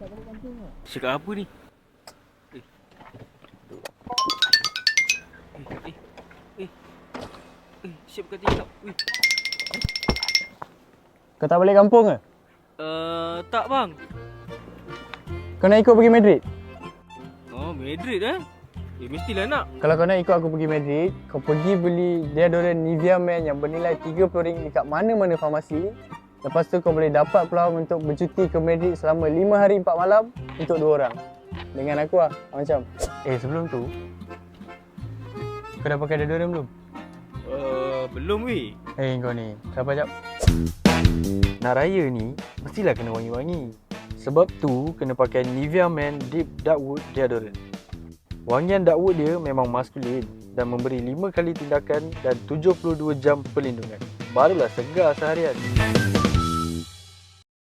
Cakap apa ni? Eh. Eh, eh, eh. Eh, siap kata cakap. Wih. Kau tak balik kampung ke? Uh, tak bang. Kau nak ikut pergi Madrid? Oh, Madrid eh? Eh, mestilah nak. Kalau kau nak ikut aku pergi Madrid, kau pergi beli deodorant Nivea Man yang bernilai RM30 dekat mana-mana farmasi. Lepas tu kau boleh dapat peluang untuk bercuti ke Madrid selama 5 hari 4 malam untuk dua orang. Dengan aku lah, macam. Eh, sebelum tu, kau dah pakai deodorant belum? Uh, belum weh. Eh, kau ni, sabar jap. Nak raya ni, mestilah kena wangi-wangi. Sebab tu, kena pakai Nivea Man Deep Darkwood Deodorant. Wangian darkwood dia memang maskulin dan memberi 5 kali tindakan dan 72 jam perlindungan. Barulah segar seharian.